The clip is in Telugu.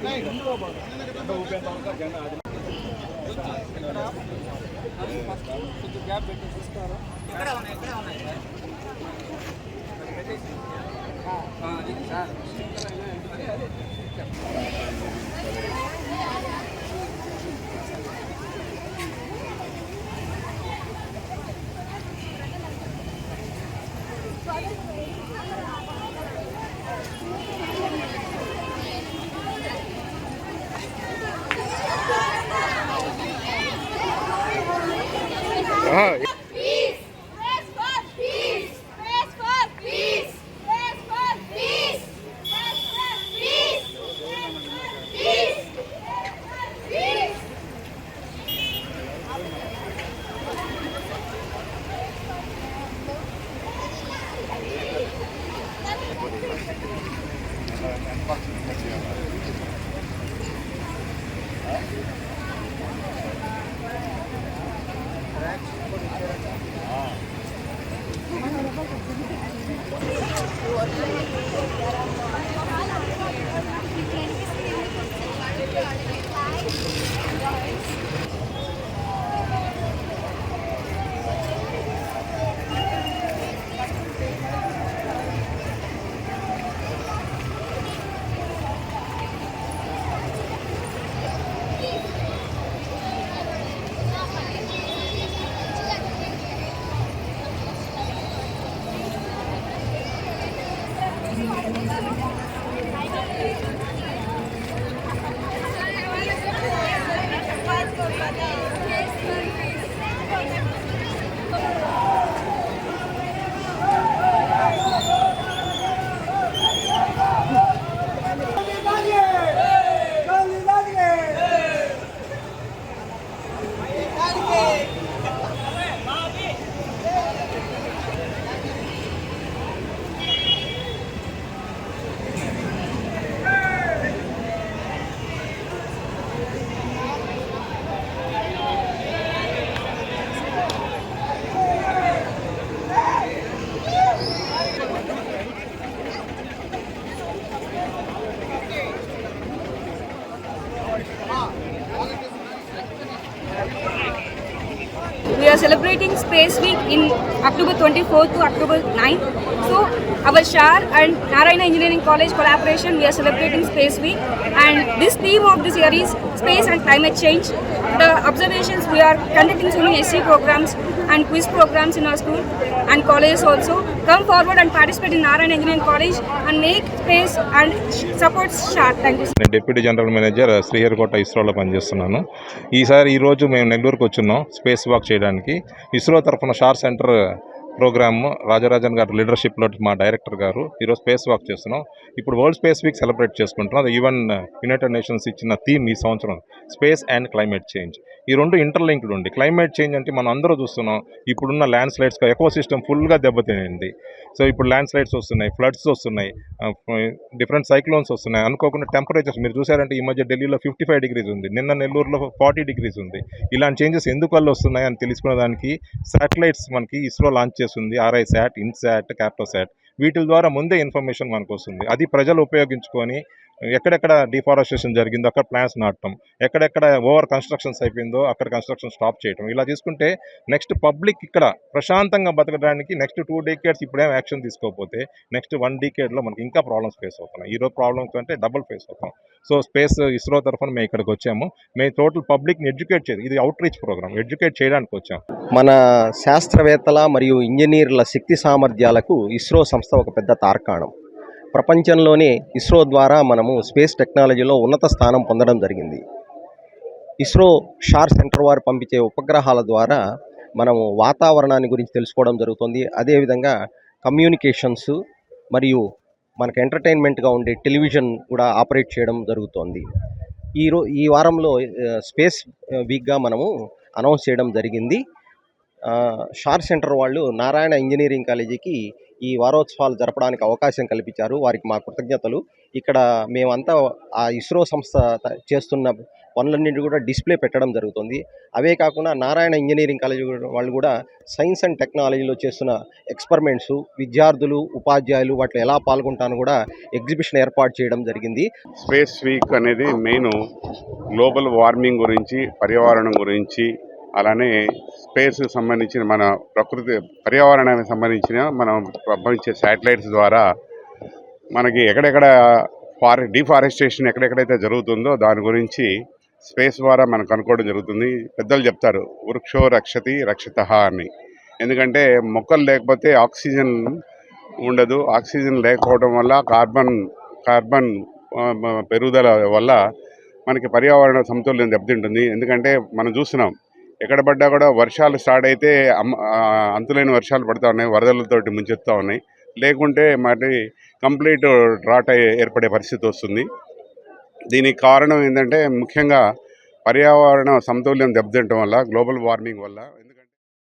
Peace! Press for peace! Press for peace! Press for peace! Press for Peace. Celebrating Space Week in October 24th to October 9th. So, our SHAR and Narayana Engineering College collaboration, we are celebrating Space Week. And this theme of this year is Space and Climate Change. The observations, we are conducting so many SC programs and quiz programs in our school and colleges also. Come forward and participate in Narayan Engineering College and make space and support SHAR. Thank you. నేను డిప్యూటీ జనరల్ మేనేజర్ శ్రీహరికోట ఇస్రోలో పనిచేస్తున్నాను ఈసారి ఈరోజు మేము నెల్లూరుకు వచ్చున్నాం స్పేస్ వాక్ చేయడానికి ఇస్రో తరఫున షార్ సెంటర్ ప్రోగ్రామ్ రాజరాజన్ గారు లీడర్షిప్లో మా డైరెక్టర్ గారు ఈరోజు స్పేస్ వాక్ చేస్తున్నాం ఇప్పుడు వరల్డ్ స్పేస్ వీక్ సెలబ్రేట్ చేసుకుంటున్నాం అది ఈవెన్ యునైటెడ్ నేషన్స్ ఇచ్చిన థీమ్ ఈ సంవత్సరం స్పేస్ అండ్ క్లైమేట్ చేంజ్. ఈ రెండు ఇంటర్లింక్డ్ ఉంది క్లైమేట్ చేంజ్ అంటే మనం అందరూ చూస్తున్నాం ఇప్పుడున్న ల్యాండ్ స్లైడ్స్ ఎకో సిస్టమ్ ఫుల్గా దెబ్బతినింది. సో ఇప్పుడు ల్యాండ్ స్లైడ్స్ వస్తున్నాయి ఫ్లడ్స్ వస్తున్నాయి డిఫరెంట్ సైక్లోన్స్ వస్తున్నాయి. అనుకోకుండా టెంపరేచర్స్ మీరు చూసారంటే ఈ మధ్య ఢిల్లీలో ఫిఫ్టీ ఫైవ్ డిగ్రీస్ ఉంది నిన్న నెల్లూరులో ఫార్టీ డిగ్రీస్ ఉంది. ఇలాంటి చేంజెస్ ఎందుకు వల్ల వస్తున్నాయి అని తెలుసుకునే దానికి శాటిలైట్స్ మనకి ఇస్రో లాంచ్ చేస్తుంది ఆర్ఐ శాట్ ఇన్శాట్ క్యాప్టోసాట్ వీటి ద్వారా ముందే ఇన్ఫర్మేషన్ మనకు వస్తుంది అది ప్రజలు ఉపయోగించుకొని ఎక్కడెక్కడ డిఫారెస్టేషన్ జరిగిందో అక్కడ ప్లాన్స్ నాటడం ఎక్కడెక్కడ ఓవర్ కన్స్ట్రక్షన్స్ అయిపోయిందో అక్కడ కన్స్ట్రక్షన్ స్టాప్ చేయడం ఇలా తీసుకుంటే నెక్స్ట్ పబ్లిక్ ఇక్కడ ప్రశాంతంగా బతకడానికి నెక్స్ట్ టూ డేకేడ్స్ ఇప్పుడేం యాక్షన్ తీసుకోకపోతే నెక్స్ట్ వన్ డీకేడ్లో మనకి ఇంకా ప్రాబ్లమ్స్ ఫేస్ అవుతున్నాయి. ఈరోజు ప్రాబ్లమ్స్ అంటే డబుల్ ఫేస్ అవుతాం సో స్పేస్ ఇస్రో తరఫున మేము ఇక్కడికి వచ్చాము. మేము టోటల్ పబ్లిక్ని ఎడ్యుకేట్ చేయాలి. ఇది అవుట్ రీచ్ ప్రోగ్రామ్. ఎడ్యుకేట్ చేయడానికి వచ్చాం. మన శాస్త్రవేత్తల మరియు ఇంజనీర్ల శక్తి సామర్థ్యాలకు ఇస్రో సంస్థ ఒక పెద్ద తార్కాణం. ప్రపంచంలోనే ఇస్రో ద్వారా మనము స్పేస్ టెక్నాలజీలో ఉన్నత స్థానం పొందడం జరిగింది. ఇస్రో షార్ సెంటర్ వారు పంపించే ఉపగ్రహాల ద్వారా మనము వాతావరణాన్ని గురించి తెలుసుకోవడం జరుగుతుంది. అదేవిధంగా కమ్యూనికేషన్స్ మరియు మనకు ఎంటర్టైన్మెంట్గా ఉండే టెలివిజన్ కూడా ఆపరేట్ చేయడం జరుగుతోంది. ఈ ఈ వారంలో స్పేస్ వీక్గా మనము అనౌన్స్ చేయడం జరిగింది. షార్ సెంటర్ వాళ్ళు నారాయణ ఇంజనీరింగ్ కాలేజీకి ఈ వారోత్సవాలు జరపడానికి అవకాశం కల్పించారు. వారికి మా కృతజ్ఞతలు. ఇక్కడ మేమంతా ఆ ఇస్రో సంస్థ చేస్తున్న పనులన్నింటి కూడా డిస్ప్లే పెట్టడం జరుగుతుంది. అవే కాకుండా నారాయణ ఇంజనీరింగ్ కాలేజీ వాళ్ళు కూడా సైన్స్ అండ్ టెక్నాలజీలో చేస్తున్న ఎక్స్పెరిమెంట్స్ విద్యార్థులు ఉపాధ్యాయులు వాటిలో ఎలా పాల్గొంటాను కూడా ఎగ్జిబిషన్ ఏర్పాటు చేయడం జరిగింది. స్పేస్ వీక్ అనేది మెయిన్. గ్లోబల్ వార్మింగ్ గురించి పర్యావరణం గురించి అలానే స్పేస్కి సంబంధించిన మన ప్రకృతి పర్యావరణానికి సంబంధించిన మనం పంపించే శాటిలైట్స్ ద్వారా మనకి ఎక్కడెక్కడ ఫారె డిఫారెస్టేషన్ ఎక్కడెక్కడైతే జరుగుతుందో దాని గురించి స్పేస్ ద్వారా మనం కనుక్కోవడం జరుగుతుంది. పెద్దలు చెప్తారు వృక్షో రక్షతి రక్షిత అని. ఎందుకంటే మొక్కలు లేకపోతే ఆక్సిజన్ ఉండదు. ఆక్సిజన్ లేకపోవడం వల్ల కార్బన్ కార్బన్ పెరుగుదల వల్ల మనకి పర్యావరణ సమతుల్యం దెబ్బతింటుంది. ఎందుకంటే మనం చూస్తున్నాం ఎక్కడ పడ్డా కూడా వర్షాలు స్టార్ట్ అయితే అంతులైన అంతులేని వర్షాలు పడుతూ ఉన్నాయి వరదలతోటి ముంచెత్తా ఉన్నాయి. లేకుంటే మరి కంప్లీట్ డ్రాట్ అయ్యే ఏర్పడే పరిస్థితి వస్తుంది. దీనికి కారణం ఏంటంటే ముఖ్యంగా పర్యావరణ సమతుల్యం దెబ్బతింటం వల్ల గ్లోబల్ వార్మింగ్ వల్ల